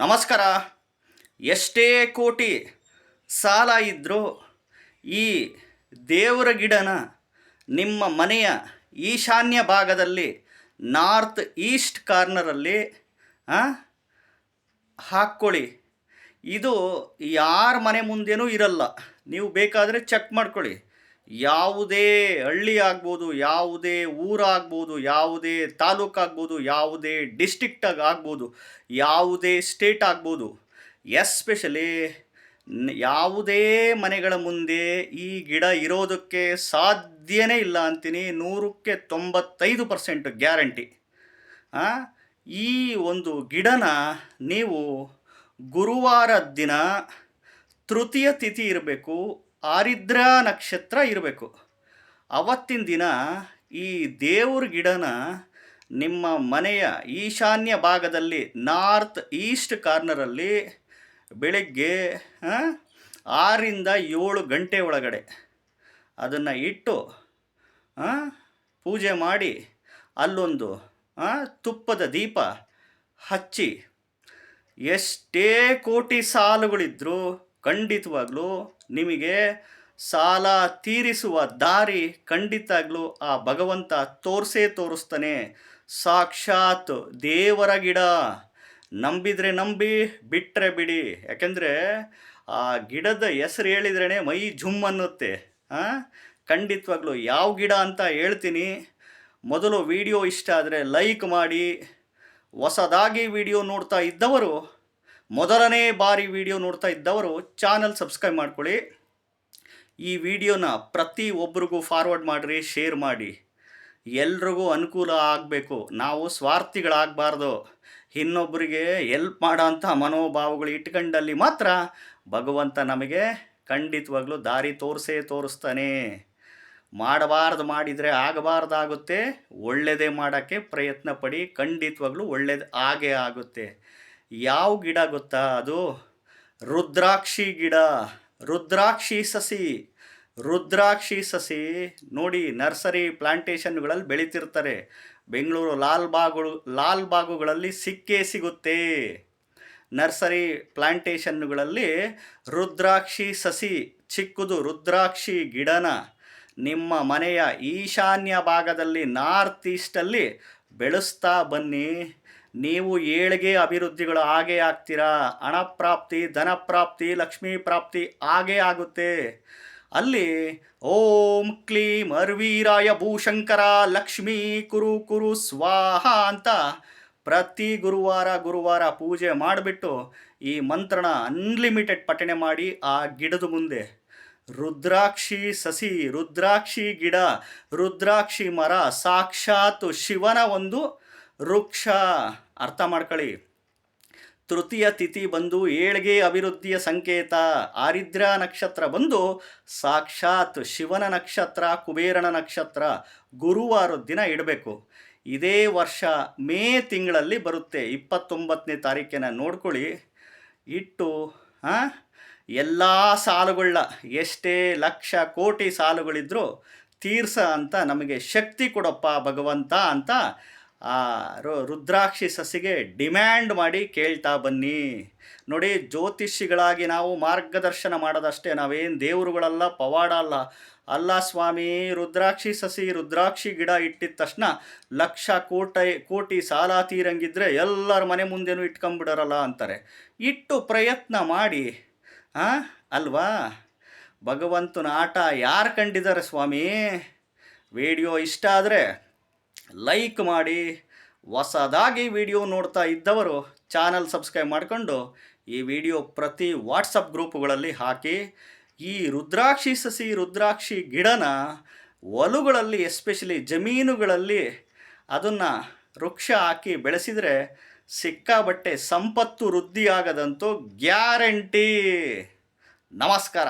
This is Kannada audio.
ನಮಸ್ಕಾರ. ಎಷ್ಟೇ ಕೋಟಿ ಸಾಲ ಇದ್ದರೂ ಈ ದೇವರ ಗಿಡನ ನಿಮ್ಮ ಮನೆಯ ಈಶಾನ್ಯ ಭಾಗದಲ್ಲಿ ನಾರ್ತ್ ಈಸ್ಟ್ ಕಾರ್ನರಲ್ಲಿ ಹಾಕ್ಕೊಳ್ಳಿ. ಇದು ಯಾರ ಮನೆ ಮುಂದೆನೂ ಇರಲ್ಲ. ನೀವು ಬೇಕಾದರೆ ಚೆಕ್ ಮಾಡ್ಕೊಳ್ಳಿ. ಯಾವುದೇ ಹಳ್ಳಿ ಆಗ್ಬೋದು, ಯಾವುದೇ ಊರಾಗ್ಬೋದು ಯಾವುದೇ ತಾಲೂಕಾಗ್ಬೋದು ಯಾವುದೇ ಡಿಸ್ಟಿಕ್ಟಾಗಿ ಆಗ್ಬೋದು, ಯಾವುದೇ ಸ್ಟೇಟ್ ಆಗ್ಬೋದು ಎಸ್ಪೆಷಲಿ ಯಾವುದೇ ಮನೆಗಳ ಮುಂದೆ ಈ ಗಿಡ ಇರೋದಕ್ಕೆ ಸಾಧ್ಯನೇ ಇಲ್ಲ ಅಂತೀನಿ. ನೂರಕ್ಕೆ ತೊಂಬತ್ತೈದು ಪರ್ಸೆಂಟ್ ಗ್ಯಾರಂಟಿ ಈ ಒಂದು ಗಿಡನ ನೀವು ಗುರುವಾರ ದಿನ ತೃತೀಯ ತಿಥಿ ಇರಬೇಕು. ಆರಿದ್ರಾ ನಕ್ಷತ್ರ ಇರಬೇಕು. ಅವತ್ತಿನ ದಿನ ಈ ದೇವ್ರ ಗಿಡನ ನಿಮ್ಮ ಮನೆಯ ಈಶಾನ್ಯ ಭಾಗದಲ್ಲಿ ನಾರ್ತ್ ಈಸ್ಟ್ ಕಾರ್ನರಲ್ಲಿ ಬೆಳಗ್ಗೆ ಆರಿಂದ ಏಳು ಗಂಟೆ ಒಳಗಡೆ ಅದನ್ನು ಇಟ್ಟು ಪೂಜೆ ಮಾಡಿ ಅಲ್ಲೊಂದು ತುಪ್ಪದ ದೀಪ ಹಚ್ಚಿ ಎಷ್ಟೇ ಕೋಟಿ ಸಾಲುಗಳಿದ್ರೂ ಖಂಡಿತವಾಗ್ಲೂ ನಿಮಗೆ ಸಾಲ ತೀರಿಸುವ ದಾರಿ ಖಂಡಿತಾಗ್ಲೂ ಆ ಭಗವಂತ ತೋರಿಸೇ ತೋರಿಸ್ತಾನೆ. ಸಾಕ್ಷಾತ್ ದೇವರ ಗಿಡ. ನಂಬಿದರೆ ನಂಬಿ ಬಿಟ್ಟರೆ ಬಿಡಿ. ಯಾಕೆಂದರೆ ಆ ಗಿಡದ ಹೆಸರು ಹೇಳಿದ್ರೇ ಮೈ ಝುಮ್ ಅನ್ನುತ್ತೆ. ಹಾಂ ಖಂಡಿತವಾಗ್ಲೂ ಯಾವ ಗಿಡ ಅಂತ ಹೇಳ್ತೀನಿ. ಮೊದಲು ವಿಡಿಯೋ ಇಷ್ಟ ಆದರೆ ಲೈಕ್ ಮಾಡಿ. ಹೊಸದಾಗಿ ವಿಡಿಯೋ ನೋಡ್ತಾ ಇದ್ದವರು ಮೊದಲನೇ ಬಾರಿ ವಿಡಿಯೋ ನೋಡ್ತಾ ಇದ್ದವರು ಚಾನಲ್ ಸಬ್ಸ್ಕ್ರೈಬ್ ಮಾಡ್ಕೊಳ್ಳಿ. ಈ ವಿಡಿಯೋನ ಪ್ರತಿ ಒಬ್ರಿಗೂ ಫಾರ್ವರ್ಡ್ ಮಾಡಿರಿ ಶೇರ್ ಮಾಡಿ. ಎಲ್ರಿಗೂ ಅನುಕೂಲ ಆಗಬೇಕು. ನಾವು ಸ್ವಾರ್ಥಿಗಳಾಗಬಾರ್ದು. ಇನ್ನೊಬ್ಬರಿಗೆ ಎಲ್ಪ್ ಮಾಡೋಂಥ ಮನೋಭಾವಗಳು ಇಟ್ಕೊಂಡಲ್ಲಿ ಮಾತ್ರ ಭಗವಂತ ನಮಗೆ ಖಂಡಿತವಾಗ್ಲೂ ದಾರಿ ತೋರಿಸೇ ತೋರಿಸ್ತಾನೆ. ಮಾಡಬಾರ್ದು ಮಾಡಿದರೆ ಆಗಬಾರ್ದಾಗುತ್ತೆ. ಒಳ್ಳೆಯದೇ ಮಾಡೋಕ್ಕೆ ಪ್ರಯತ್ನ ಪಡಿ. ಖಂಡಿತವಾಗ್ಲೂ ಒಳ್ಳೇದು ಆಗೇ ಆಗುತ್ತೆ. ಯಾವ ಗಿಡ ಗೊತ್ತಾ ಅದು? ರುದ್ರಾಕ್ಷಿ ಗಿಡ. ರುದ್ರಾಕ್ಷಿ ಸಸಿ. ರುದ್ರಾಕ್ಷಿ ಸಸಿ ನೋಡಿ ನರ್ಸರಿ ಪ್ಲಾಂಟೇಷನ್ಗಳಲ್ಲಿ ಬೆಳೀತಿರ್ತಾರೆ. ಬೆಂಗಳೂರು ಲಾಲ್ ಲಾಲ್ಬಾಗುಗಳಲ್ಲಿ ಲಾಲ್ ಬಾಗುಗಳಲ್ಲಿ ಸಿಕ್ಕೇ ಸಿಗುತ್ತೆ. ನರ್ಸರಿ ಪ್ಲಾಂಟೇಶನ್ಗಳಲ್ಲಿ ರುದ್ರಾಕ್ಷಿ ಸಸಿ, ಚಿಕ್ಕದು ರುದ್ರಾಕ್ಷಿ ಗಿಡನ ನಿಮ್ಮ ಮನೆಯ ಈಶಾನ್ಯ ಭಾಗದಲ್ಲಿ ನಾರ್ತ್ ಈಸ್ಟಲ್ಲಿ ಬೆಳೆಸ್ತಾ ಬನ್ನಿ. ನೀವು ಏಳಿಗೆ ಅಭಿವೃದ್ಧಿಗಳು ಹಾಗೆ ಆಗ್ತೀರಾ? ಹಣ ಪ್ರಾಪ್ತಿ, ಧನ ಪ್ರಾಪ್ತಿ, ಲಕ್ಷ್ಮೀ ಪ್ರಾಪ್ತಿ ಹಾಗೇ ಆಗುತ್ತೆ. ಅಲ್ಲಿ ಓಂ ಕ್ಲೀಂ ಅರ್ವೀರಾಯ ಭೂಶಂಕರ ಲಕ್ಷ್ಮೀ ಕುರು ಕುರು ಸ್ವಾಹ ಅಂತ ಪ್ರತಿ ಗುರುವಾರ ಗುರುವಾರ ಪೂಜೆ ಮಾಡಿಬಿಟ್ಟು ಈ ಮಂತ್ರನ ಅನ್ಲಿಮಿಟೆಡ್ ಪಠಣೆ ಮಾಡಿ ಆ ಗಿಡದ ಮುಂದೆ. ರುದ್ರಾಕ್ಷಿ ಸಸಿ, ರುದ್ರಾಕ್ಷಿ ಗಿಡ, ರುದ್ರಾಕ್ಷಿ ಮರ, ಸಾಕ್ಷಾತ್ ಶಿವನ ಒಂದು ವೃಕ್ಷ ಅರ್ಥ ಮಾಡ್ಕೊಳ್ಳಿ. ತೃತೀಯ ತಿಥಿ ಬಂದು ಏಳ್ಗೆ ಅಭಿವೃದ್ಧಿಯ ಸಂಕೇತ. ಆರಿದ್ರ ನಕ್ಷತ್ರ ಬಂದು ಸಾಕ್ಷಾತ್ ಶಿವನ ನಕ್ಷತ್ರ, ಕುಬೇರನ ನಕ್ಷತ್ರ, ಗುರುವಾರ ದಿನ ಇಡಬೇಕು. ಇದೇ ವರ್ಷ ಮೇ ತಿಂಗಳಲ್ಲಿ ಬರುತ್ತೆ. ಇಪ್ಪತ್ತೊಂಬತ್ತನೇ ತಾರೀಕಿನ ನೋಡ್ಕೊಳ್ಳಿ. ಇಟ್ಟು ಹಾಂ ಎಲ್ಲ ಸಾಲುಗಳನ್ನ ಎಷ್ಟೇ ಲಕ್ಷ ಕೋಟಿ ಸಾಲುಗಳಿದ್ರೂ ತೀರ್ಸ ಅಂತ ನಮಗೆ ಶಕ್ತಿ ಕೊಡಪ್ಪ ಭಗವಂತ ಅಂತ ಆ ರುದ್ರಾಕ್ಷಿ ಸಸಿಗೆ ಡಿಮ್ಯಾಂಡ್ ಮಾಡಿ ಕೇಳ್ತಾ ಬನ್ನಿ. ನೋಡಿ ಜ್ಯೋತಿಷಿಗಳಾಗಿ ನಾವು ಮಾರ್ಗದರ್ಶನ ಮಾಡೋದಷ್ಟೇ ನಾವೇನು ದೇವರುಗಳಲ್ಲ, ಪವಾಡ ಅಲ್ಲ. ಅಲ್ಲ ಸ್ವಾಮಿ, ರುದ್ರಾಕ್ಷಿ ಸಸಿ, ರುದ್ರಾಕ್ಷಿ ಗಿಡ ಇಟ್ಟಿದ ತಕ್ಷಣ ಲಕ್ಷ ಕೋಟಿ ಕೋಟಿ ಸಾಲ ತೀರಂಗಿದ್ರೆ ಎಲ್ಲರ ಮನೆ ಮುಂದೆನೂ ಇಟ್ಕೊಂಬಿಡರಲ್ಲ ಅಂತಾರೆ. ಇಟ್ಟು ಪ್ರಯತ್ನ ಮಾಡಿ. ಆ, ಅಲ್ವಾ? ಭಗವಂತನ ಆಟ ಯಾರು ಕಂಡಿದ್ದಾರೆ ಸ್ವಾಮಿ? ವಿಡಿಯೋ ಇಷ್ಟ ಆದರೆ ಲೈಕ್ ಮಾಡಿ, ಹೊಸದಾಗಿ ವಿಡಿಯೋ ನೋಡ್ತಾ ಇದ್ದವರು ಚಾನಲ್ ಸಬ್ಸ್ಕ್ರೈಬ್ ಮಾಡಿಕೊಂಡು ಈ ವಿಡಿಯೋ ಪ್ರತಿ ವಾಟ್ಸಪ್ ಗ್ರೂಪ್ಗಳಲ್ಲಿ ಹಾಕಿ. ಈ ರುದ್ರಾಕ್ಷಿ ಸಸಿ, ರುದ್ರಾಕ್ಷಿ ಗಿಡನ ಒಲುಗಳಲ್ಲಿ ಎಸ್ಪೆಷಲಿ ಜಮೀನುಗಳಲ್ಲಿ ಅದನ್ನು ವೃಕ್ಷ ಹಾಕಿ ಬೆಳೆಸಿದರೆ ಸಿಕ್ಕಾಬಟ್ಟೆ ಸಂಪತ್ತು ವೃದ್ಧಿಯಾಗದಂತೂ ಗ್ಯಾರಂಟಿ ನಮಸ್ಕಾರ.